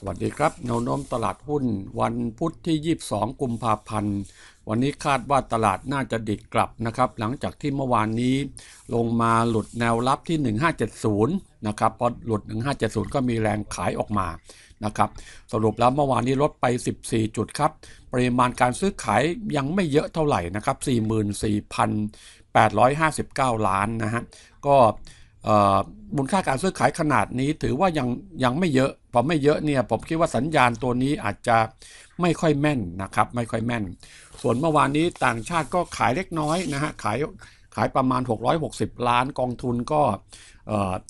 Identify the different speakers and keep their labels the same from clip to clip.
Speaker 1: สวัสดีครับแนวโน้มตลาดหุ้น วันพุธที่ 22 กุมภาพันธ์ วันนี้คาดว่าตลาดน่าจะดิดกลับนะครับ หลังจากที่เมื่อวานนี้ลงมาหลุดแนวรับที่ 1570 นะครับ พอหลุด 1570 ก็มีแรงขายออกมานะครับ สรุปแล้วเมื่อวานนี้ลดไป 14 จุดครับ ปริมาณการซื้อขายยังไม่เยอะเท่าไหร่นะครับ 44,859 ล้านนะฮะ ก็ มูลค่าการซื้อขายขนาดนี้ถือว่ายังยังไม่เยอะพอไม่เยอะเนี่ยผมคิดว่าสัญญาณตัวนี้อาจจะไม่ค่อยแม่นนะครับ ไม่ค่อยแม่น ส่วนเมื่อวานนี้ต่างชาติก็ขายเล็กน้อยนะฮะขายขายประมาณ 660 ล้านกองทุนก็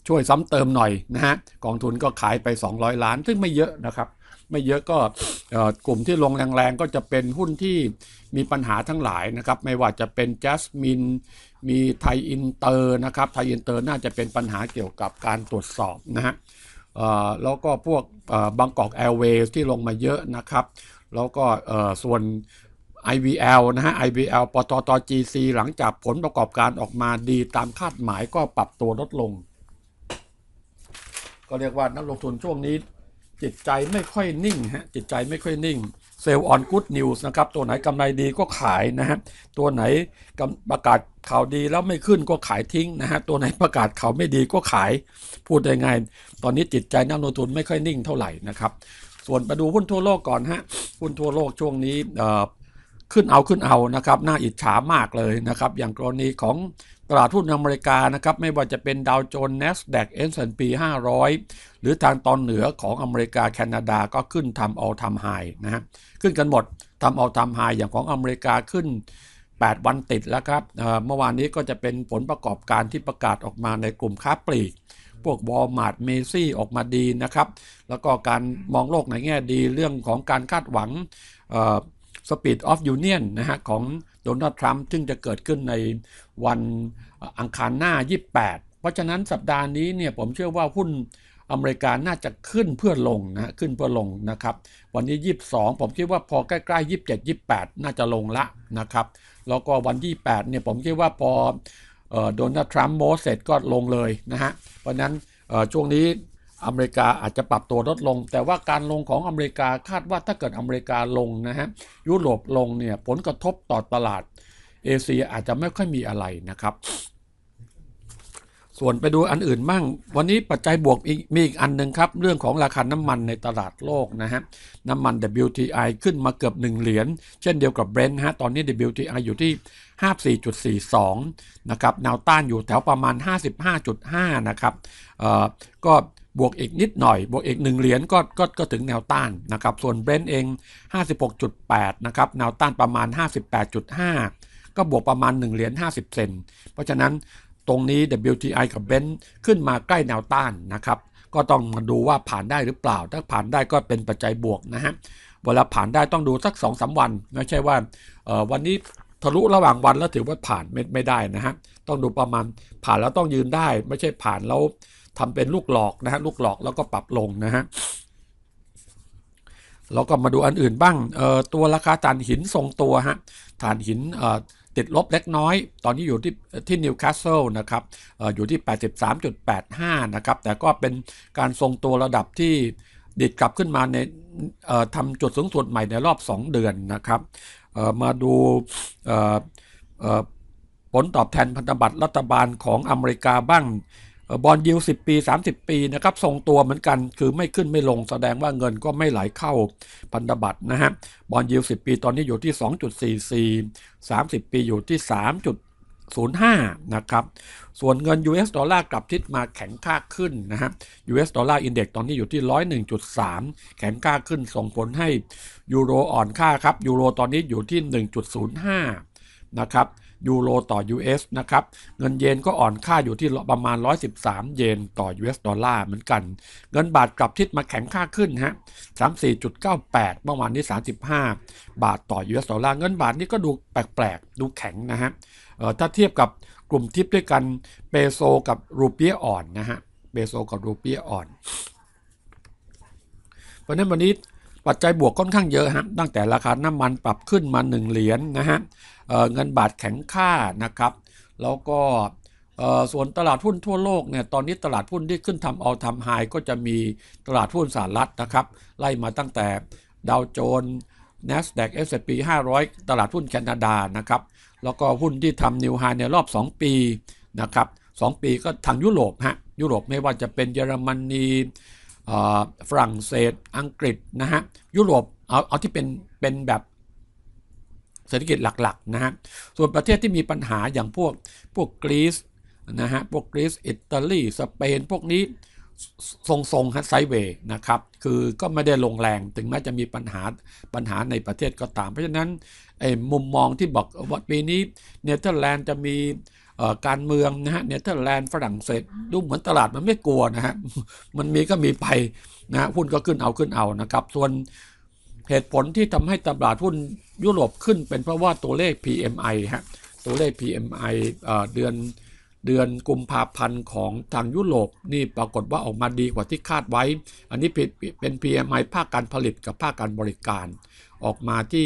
Speaker 1: ช่วยซ้ำเติมหน่อยนะฮะกองทุนก็ขายไป 200 ล้านซึ่งไม่เยอะนะครับ ไม่เยอะก็กลุ่มที่ลงแรงๆก็จะเป็นหุ้นที่มีปัญหาทั้งหลายนะครับ ไม่ว่าจะเป็นจัสมินมีไทยอินเตอร์นะครับไทยอินเตอร์น่าจะเป็นปัญหาเกี่ยวกับการตรวจสอบนะฮะแล้วก็พวกบางกอกแอร์เวย์ที่ลงมาเยอะนะครับ แล้วก็ส่วน IVL นะฮะ IVL ปตท GC หลังจากผลประกอบการออกมาดีตามคาดหมายก็ปรับตัวลดลง ก็เรียกว่านักลงทุนช่วงนี้ จิตใจไม่ค่อยนิ่งฮะจิตใจไม่ค่อยนิ่งเซลล์ออนกู๊ดนิวส์นะครับตัวไหนกำไรดีก็ขายนะฮะตัวไหนประกาศข่าวดีแล้วไม่ขึ้นก็ขายทิ้งนะฮะตัวไหนประกาศข่าวไม่ดีก็ขายพูดยังไงตอนนี้จิตใจนักลงทุนไม่ค่อยนิ่งเท่าไหร่นะครับ ส่วนไปดูหุ้นทั่วโลกก่อนฮะหุ้นทั่วโลกช่วงนี้ขึ้นเอาขึ้นเอานะครับน่าอิจฉามากเลยนะครับ อย่างกรณีของ ตลาดหุ้นอเมริกานะครับไม่ว่าจะเป็นดาวโจนส์ NASDAQ S&P 500 หรือทางตอนเหนือของอเมริกาแคนาดาก็ขึ้นทำเอาทำไฮนะฮะขึ้นกันหมดทำเอาทำไฮอย่างของอเมริกาขึ้น 8 วันติดแล้วครับเมื่อวานนี้ก็จะเป็นผลประกอบการที่ประกาศออกมาในกลุ่มค้าปลีกพวกวอลมาร์ทเมซี่ออกมาดีนะครับ แล้วก็การมองโลกในแง่ดีเรื่องของการคาดหวังสปีดออฟยูเนียนนะฮะของ โดนัลด์ทรัมป์ซึ่งจะเกิดขึ้นในวันอังคารหน้า 28 เพราะฉะนั้นสัปดาห์นี้เนี่ยผมเชื่อว่าหุ้นอเมริกาน่าจะขึ้นเพื่อลงนะขึ้นเพื่อลงนะครับ วันนี้ 22 ผมคิดว่าพอใกล้ๆ 27 28 น่าจะลงละนะครับ แล้วก็วัน28เนี่ยผมคิดว่าพอโดนัลด์ทรัมป์โมเสร็จก็ลงเลยนะฮะเพราะนั้นช่วงนี้ อเมริกาอาจจะปรับตัวลดลง แต่ว่าการลงของอเมริกาคาดว่าถ้าเกิดอเมริกาลงนะฮะยุโรปลงเนี่ยผลกระทบต่อตลาดเอเชียอาจจะไม่ค่อยมีอะไรนะครับ ส่วนไปดูอันอื่นมั่ง วันนี้ปัจจัยบวกมีอีกอันหนึ่งครับ เรื่องของราคาน้ำมันในตลาดโลกนะฮะน้ำมัน WTI ขึ้นมาเกือบ 1 เหรียญเช่นเดียวกับเบรนท์ฮะตอนนี้ WTI อยู่ที่ 54.42 นะครับแนวต้านอยู่แถวประมาณ 55.5 นะครับเอ่อก็ บวกอีกนิดหน่อย บวกอีก 1 เหรียญก็ก็ก็ถึงแนวต้านนะครับ ส่วนเบรนท์เอง 56.8 นะครับ แนวต้านประมาณ 58.5 ก็บวกประมาณ 1 เหรียญ50 เซน เพราะฉะนั้นตรงนี้ WTI กับเบนซ์ขึ้นมาใกล้แนวต้านนะครับ ก็ต้องมาดูว่าผ่านได้หรือเปล่า ถ้าผ่านได้ก็เป็นปัจจัยบวกนะฮะ เวลาผ่านได้ต้องดูสัก2อสวัน ไม่ใช่ว่าวันนี้ทะลุระหว่างวันแล้วถือว่าผ่านไม่ไม่ได้นะฮะ ต้องดูประมาณผ่านแล้วต้องยืนได้ ไม่ใช่ผ่านแล้ว ทำเป็นลูกหลอกนะฮะลูกหลอกแล้วก็ปรับลงนะฮะเราก็มาดูอันอื่นบ้างเอ่อตัวราคาถ่านหินทรงตัวฮะถ่านหินเอ่อติดลบเล็กน้อย ตอนนี้อยู่ที่ที่นิวคาสเซิลนะครับอออยู่ที่ 83.85 นะครับ แต่ก็เป็นการทรงตัวระดับที่ดิดกลับขึ้นมาในทำจุดสูงสุดใหม่ในรอบ 2 เดือนนะครับมาดูผลตอบแทนพันธบัตรรัฐบาลของอเมริกาบ้าง บอลยิว10 ปี 30 ปีนะครับทรงตัวเหมือนกันคือไม่ขึ้นไม่ลงแสดงว่าเงินก็ไม่ไหลเข้าพันธบัตรนะฮะบอลยิว10 ปีตอนนี้อยู่ที่ 2.44 30 ปีอยู่ที่ 3.05 นะครับ ส่วนเงิน US ดอลลาร์กลับทิศมาแข็งค่าขึ้นนะฮะ US ดอลลาร์อินเด็กตอนนี้อยู่ที่ 101.3 แข็งค่าขึ้นส่งผลให้ยูโรอ่อนค่าครับยูโรตอนนี้อยู่ที่ 1.05 นะครับ ยูโรต่อ US นะครับ เงินเยนก็อ่อนค่าอยู่ที่ประมาณ 113 เยนต่อ US ดอลลาร์เหมือนกัน เงินบาทกลับทิศมาแข็งค่าขึ้นฮะ 34.98 เมื่อวานนี้ 35 บาทต่อ US ดอลลาร์ เงินบาทนี่ก็ดูแปลกๆ ดูแข็งนะฮะถ้าเทียบกับกลุ่มทิปด้วยกัน เปโซกับรูเปียอ่อนนะฮะ เปโซกับรูเปียอ่อน เพราะนั้นวันนี้ ปัจจัยบวกค่อนข้างเยอะฮะตั้งแต่ราคาน้ำมันปรับขึ้นมา 1 เหรียญนนะฮะเเงินบาทแข็งค่านะครับ แล้วก็ส่วนตลาดหุ้นทั่วโลกเนี่ยตอนนี้ตลาดหุ้นที่ขึ้นทำ all time high ก็จะมีตลาดหุ้นสหรัฐนะครับ ไล่มาตั้งแต่ดาวโจนส์ NASDAQ S&P 500 ตลาดหุ้นแคนาดานะครับ แล้วก็หุ้นที่ทำนิวไฮในรอบ 2 ปีนะครับ2ปีก็ทางยุโรปฮะยุโรปไม่ว่าจะเป็นเยอรมนี ฝรั่งเศส อังกฤษนะฮะยุโรปเอาเอาที่เป็นเป็นแบบเศรษฐกิจหลักๆนะฮะส่วนประเทศที่มีปัญหาอย่างพวกพวกกรีซนะฮะพวกกรีซอิตาลีสเปนพวกนี้ทรงๆฮะไซเวย์นะครับคือก็ไม่ได้ลงแรงถึงแม้จะมีปัญหาปัญหาในประเทศก็ตาม เพราะฉะนั้นไอ้มุมมองที่บอกว่าปีนี้เนเธอร์แลนด์จะมี การเมืองนะฮะเนเธอร์แลนด์ฝรั่งเศสดูเหมือนตลาดมันไม่กลัวนะฮะมันมีก็มีไปนะฮะหุ้นก็ขึ้นเอาขึ้นเอานะครับ ส่วนเหตุผลที่ทำให้ตลาดหุ้นยุโรปขึ้นเป็นเพราะว่าตัวเลข PMI ฮะตัวเลข PMI เอ่อเดือนเดือนกุมภาพันธ์ของทางยุโรปนี่ปรากฏว่าออกมาดีกว่าที่คาดไว้ อันนี้เป็น PMI ภาคการผลิตกับภาคการบริการ ออกมาที่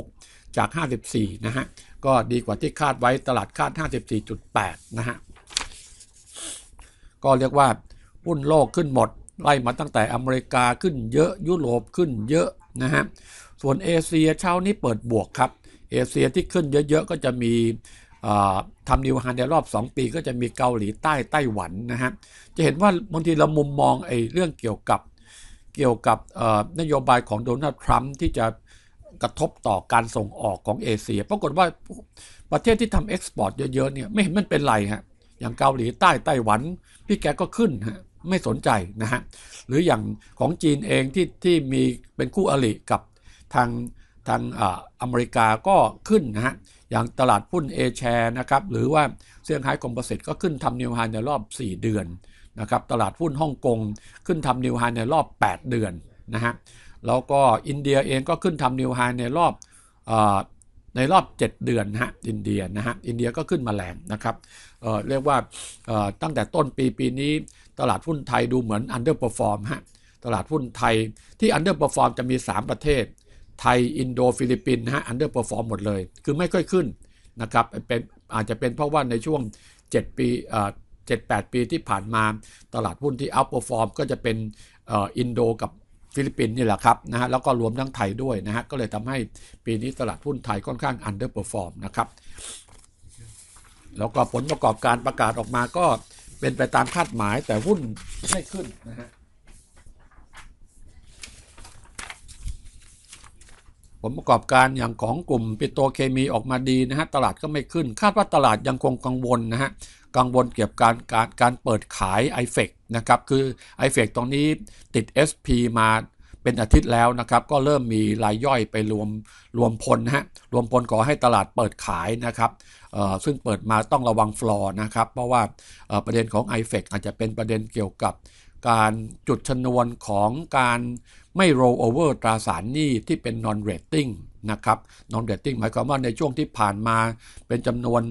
Speaker 1: 56 จาก 54 นะฮะ ก็ดีกว่าที่คาดไว้ตลาดคาด 54.8 นะฮะ ก็เรียกว่าหุ้นโลกขึ้นหมด ไล่มาตั้งแต่อเมริกาขึ้นเยอะยุโรปขึ้นเยอะนะฮะ ส่วนเอเชียเช้านี้เปิดบวกครับ เอเชียที่ขึ้นเยอะๆ ก็จะมีทำนิวไฮในรอบ 2 ปีก็จะมีเกาหลีใต้ไต้หวันนะฮะ จะเห็นว่าบางทีเรามุมมองไอ้เรื่องเกี่ยวกับเกี่ยวกับนโยบายของโดนัลด์ทรัมป์ที่จะ กระทบต่อการส่งออกของเอเชีย ปรากฏว่าประเทศที่ทำเอ็กซ์พอร์ตเยอะๆเนี่ยไม่เห็นมันเป็นไรฮะ อย่างเกาหลีใต้ไต้หวัน พี่แกก็ขึ้นฮะไม่สนใจนะฮะ หรืออย่างของจีนเองที่ที่มีเป็นคู่อริกับทางทางออเมริกาก็ขึ้นนะฮะ อย่างตลาดหุ้นเอแชร์นะครับ หรือว่าเซี่ยงไฮ้คอมโพสิตก็ขึ้นทำนิวไฮในรอบ 4 เดือนนะครับ ตลาดหุ้นฮ่องกงขึ้นทำนิวไฮในรอบ 8 เดือนนะฮะ แล้วก็อินเดียเองก็ขึ้นทำนิวไฮในรอบอในรอบ 7 เดือนฮะอินเดียนะฮะอินเดียก็ขึ้นมาแรงนะครับเเรียกว่าตั้งแต่ต้นปีปีนี้ตลาดหุ้นไทยดูเหมือน underperform ฮะตลาดหุ้นไทยที่ underperform จะมี 3 ประเทศ ไทย อินโดฟิลิปปินส์นะฮะ underperform หมดเลย คือไม่ค่อยขึ้นนะครับเป็นอาจจะเป็นเพราะว่าในช่วง 7 ปีเจ็ดแปดปีที่ผ่านมาตลาดหุ้นที่ outperform ก็จะเป็นอินโดกับ ฟิลิปปินส์นี่แหละครับนะฮะแล้วก็รวมทั้งไทยด้วยนะฮะก็เลยทำให้ปีนี้ตลาดหุ้นไทยค่อนข้าง underperform นะครับแล้วก็ผลประกอบการประกาศออกมาก็เป็นไปตามคาดหมายแต่หุ้นไม่ขึ้นนะฮะผลประกอบการอย่างของกลุ่มปิโตรเคมีออกมาดีนะฮะตลาดก็ไม่ขึ้น คาดว่าตลาดยังคงกังวลนะฮะ กังวลเกี่ยวกับการการการเปิดขาย i f e c นะครับคือ i f e c ตรงนี้ติด SP มาเป็นอาทิตย์แล้วนะครับ ก็เริ่มมีรายย่อยไปรวมรวมพลนะฮะรวมพลขอให้ตลาดเปิดขายนะครับซึ่งเปิดมาต้องระวังฟลอร์นะครับ เพราะว่าประเด็นของ i f e c อาจจะเป็นประเด็นเกี่ยวกับการจุดชนวนของการไม่ roll over ตราสารหนี้ที่เป็น non rating นะครับ non rating หมายความว่าในช่วงที่ผ่านมาเป็นจำนวน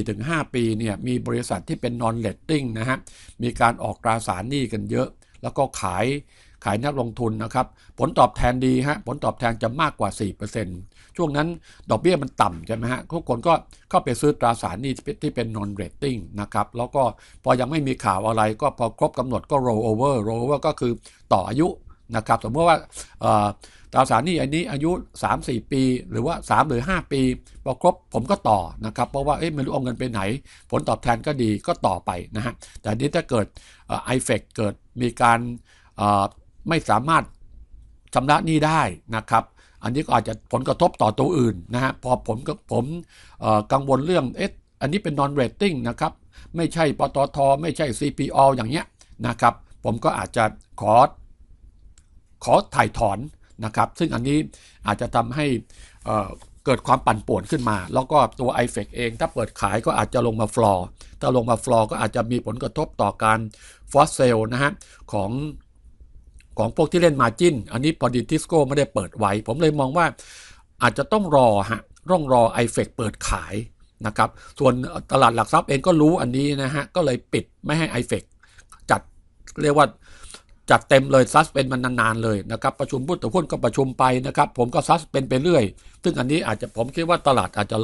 Speaker 1: 4-5 ปีเนี่ยมีบริษัทที่เป็น non rating นะฮะมีการออกตราสารหนี้กันเยอะ แล้วก็ขายขายนักลงทุนนะครับ ผลตอบแทนดีฮะผลตอบแทนจะมากกว่า 4%ช่วงนั้นดอกเบี้ยมันต่ำใช่ไหมฮะทุกคนก็เข้าไปซื้อตราสารหนี้ที่เป็น non rating นะครับ แล้วก็พอยังไม่มีข่าวอะไรก็พอครบกำหนดก็ roll over roll over ก็คือต่ออายุ นะครับสมมติว่าตราสารหนี้อันนี้อายุ 3-4 ปี หรือว่า 3 หรือ 5 ปีพอครบผมก็ต่อนะครับ เพราะว่าเอ๊ะไม่รู้เอาเงินไปไหน ผลตอบแทนก็ดีก็ต่อไปนะฮะแต่นี้ถ้าเกิดไอเฟกเกิดมีการไม่สามารถชำระหนี้ได้นะครับอันนี้ก็อาจจะผลกระทบต่อตัวอื่นนะฮะพอผมก็ผมกังวลเรื่องเอ๊ะอันนี้เป็น non rating นะครับไม่ใช่ปตท ไม่ใช่ CPO อย่างเงี้ยนะครับผมก็อาจจะขอ ขอถ่ายถอนนะครับ ซึ่งอันนี้อาจจะทำให้เกิดความปั่นป่วนขึ้นมา แล้วก็ตัว i f e c เอง ถ้าเปิดขายก็อาจจะลงมาฟลอร์ถ้าลงมาฟลอร์ก็อาจจะมีผลกระทบต่อการฟอสเซลนะฮะของของพวกที่เล่นมาจินอันนี้พอดีทิสโก้ไม่ได้เปิดไว้ ผมเลยมองว่าอาจจะต้องรอฮะต้องรอ i f e c เปิดขายนะครับ ส่วนตลาดหลักทรัพย์เองก็รู้อันนี้นะฮะ ก็เลยปิดไม่ให้ i f e c จัดเรียกว่า จัดเต็มเลยซัสเป็นมันนานๆเลยนะครับประชุมผู้ถือหุ้นก็ประชุมไปนะครับ ผมก็ซัสเป็นไปเรื่อย ซึ่งอันนี้อาจจะผมคิดว่าตลาดอาจจะ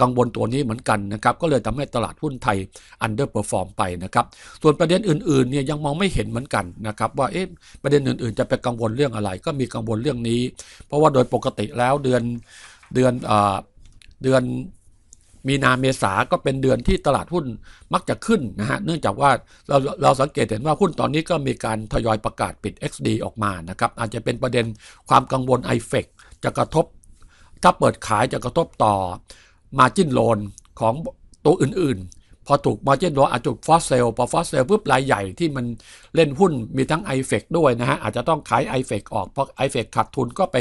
Speaker 1: กังวลตัวนี้เหมือนกันนะครับก็เลยทำให้ตลาดหุ้นไทยอันเดอร์เปอร์ฟอร์มไปนะครับส่วนประเด็นอื่นๆเนี่ยยังมองไม่เห็นเหมือนกันนะครับว่าเอ๊ะประเด็นอื่นๆ จะไปกังวลเรื่องอะไร ก็มีกังวลเรื่องนี้ เพราะว่าโดยปกติแล้วเดือนเดือนอ่อเดือน มีนาเมษาก็เป็นเดือนที่ตลาดหุ้นมักจะขึ้นนะฮะเนื่องจากว่าเราเราสังเกตเห็นว่าหุ้นตอนนี้ก็มีการทยอยประกาศปิด XD ออกมานะครับอาจจะเป็นประเด็นความกังวล i f e c จะกระทบ ถ้าเปิดขายจะกระทบต่อมาจิ้นโลนของตัวอื่นๆ พอถูก Margin Loan อาจจะถูกฟอสเซลพอฟอสเซลปุ๊บรายใหญ่ที่มันเล่นหุ้นมีทั้ง i f e c ด้วยนะฮะ อาจจะต้องขาย i f e c ออก เพราะ i f e c ขาดทุนก็ไป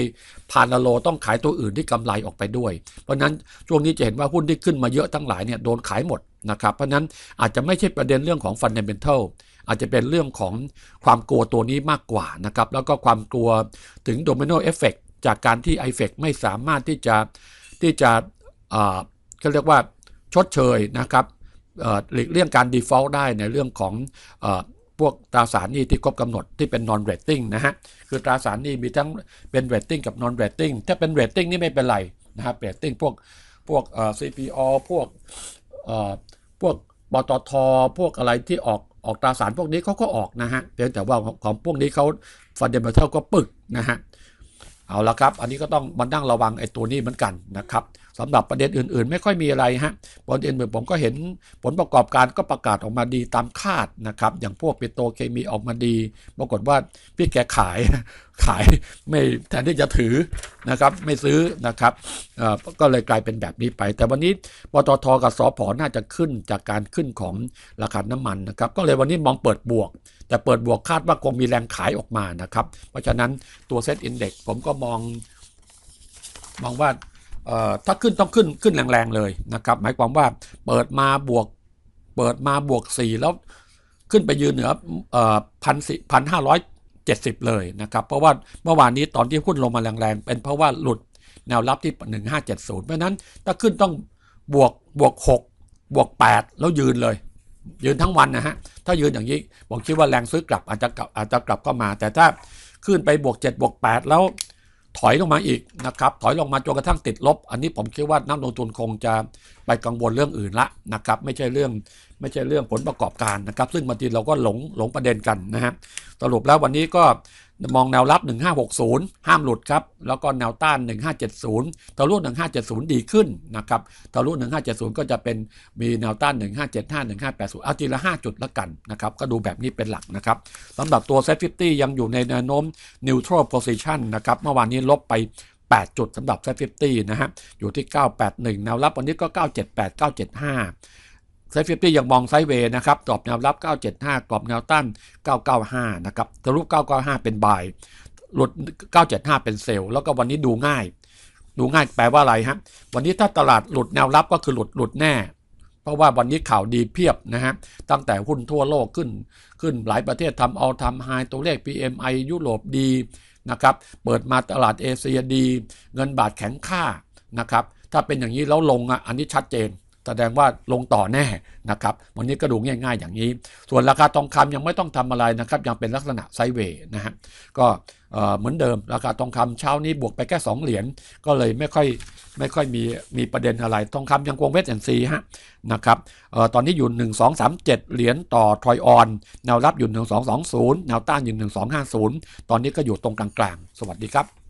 Speaker 1: พานโลต้องขายตัวอื่นที่กำไรออกไปด้วย เพราะฉะนั้นช่วงนี้จะเห็นว่าหุ้นที่ขึ้นมาเยอะทั้งหลายเนี่ยโดนขายหมดนะครับ เพราะนั้นอาจจะไม่ใช่ประเด็นเรื่องของ Fundamental อาจจะเป็นเรื่องของความกลัวตัวนี้มากกว่านะครับแล้วก็ความกลัวถึง Domino Effect จากการที่ i f e c ไม่สามารถที่จะที่จะเขาเรียกว่าชดเชยนะครับ หลีกเลี่ยงการ default ได้ในเรื่องของอพวกตราสารหนี้ที่ครบกำหนดที่เป็น non rating นะฮะ คือตราสารหนี้มีทั้งเป็น rating กับ non rating ถ้าเป็น rating นี่ไม่เป็นไรนะครับ rating พวกพวก CPO พวกพวกปตทพวกอะไรที่ออกออกตราสารพวกนี้เขาก็ออกนะฮะเพียงแต่ว่าของของพวกนี้เขา fundamental ก็ปึกนะฮะเอาละครับ อันนี้ก็ต้องมานั่งระวังไอ้ตัวนี้เหมือนกันนะครับสำหรับประเด็นอื่น ๆ ไม่ค่อยมีอะไรฮะประเด็นอื่นผมก็เห็นผลประกอบการก็ประกาศออกมาดีตามคาดนะครับ อย่างพวกปิโตรเคมีออกมาดี ปรากฏว่าพี่แกขายขายไม่แทนที่จะถือนะครับไม่ซื้อนะครับก็เลยกลายเป็นแบบนี้ไป แต่วันนี้ปตทกับสพน่าจะขึ้นจากการขึ้นของราคาน้ำมันนะครับ ก็เลยวันนี้มองเปิดบวก แต่เปิดบวกคาดว่าคงมีแรงขายออกมานะครับ เพราะฉะนั้นตัวเซ็ตอินเด็กผมก็มองมองว่า ถ้าขึ้นต้องขึ้นขึ้นแรงๆเลยนะครับ หมายความว่าเปิดมาบวก เปิดมาบวก 4 แล้วขึ้นไปยืนเหนือพันสี่พันห้าร้อยเจ็ดสิบเลยนะครับ เพราะว่าเมื่อวานนี้ตอนที่หุ้นลงมาแรงๆ เป็นเพราะว่าหลุดแนวรับที่ 1570 เพราะฉะนั้นถ้าขึ้นต้องบวกบวก 6 บวก 8 แล้วยืนเลย ยืนทั้งวันนะฮะ ถ้ายืนอย่างนี้ผมคิดว่าแรงซื้อกลับอาจจะกลับอาจจะกลับเข้ามา แต่ถ้าขึ้นไปบวก 7 บวก 8 แล้ว ถอยลงมาอีกนะครับ ถอยลงมาจนกระทั่งติดลบ อันนี้ผมคิดว่านักลงทุนคงจะไปกังวลเรื่องอื่นละนะครับ ไม่ใช่เรื่องไม่ใช่เรื่องผลประกอบการนะครับ ซึ่งบางทีเราก็หลงหลงประเด็นกันนะฮะสรุปแล้ววันนี้ก็มองแนวรับ 1560 ห้ามหลุดครับ แล้วก็แนวต้าน 1570ทะลุ1570 ดีขึ้นนะครับทะลุ1570 ก็จะเป็นมีแนวต้าน 1575 1580 เอาทีละ 5 จุดละกันนะครับ ก็ดูแบบนี้เป็นหลักนะครับสำหรับตัว Set 50 ยังอยู่ในแนวโน้ม neutral position นะครับ เมื่อวานนี้ลบไป 8 จุดสำหรับ Set 50นะฮะ อยู่ที่ 981 แนวรับวันนี้ก็ 978 975เซฟฟิตี้ยังมองไซด์เวย์นะครับ กรอบแนวรับ 975 กรอบแนวต้าน 995 นะครับทะลุ995 เป็นบาย หลุด 975 เป็นเซลล์ แล้วก็วันนี้ดูง่าย ดูง่ายแปลว่าอะไรฮะ วันนี้ถ้าตลาดหลุดแนวรับก็คือหลุดหลุดแน่เพราะว่าวันนี้ข่าวดีเพียบนะฮะ ตั้งแต่หุ้นทั่วโลกขึ้น ขึ้นหลายประเทศทำเอาทำไฮตัวเลข PMI ยุโรปดี นะครับเปิดมาตลาดเอเชียดี เงินบาทแข็งค่านะครับถ้าเป็นอย่างนี้แล้วลงอะอันนี้ชัดเจน แสดงว่าลงต่อแน่นะครับวันนี้ก็ดูง่ายๆอย่างนี้ ส่วนราคาทองคำยังไม่ต้องทำอะไรนะครับ ยังเป็นลักษณะไซเวย์นะฮะก็เหมือนเดิม ราคาทองคำเช้านี้บวกไปแค่ 2 เหรียญก็เลยไม่ค่อยไม่ค่อยมีมีประเด็นอะไร ทองคำยังคงเวทแอนซีฮะนะครับออตอนนี้อยู่ 1 2 3 7 เหรียญต่อทรอยออน แนวรับอยู่ 1220 แนวต้านอยู่ 1250 ตอนนี้ก็อยู่ตรงกลางๆ สวัสดีครับ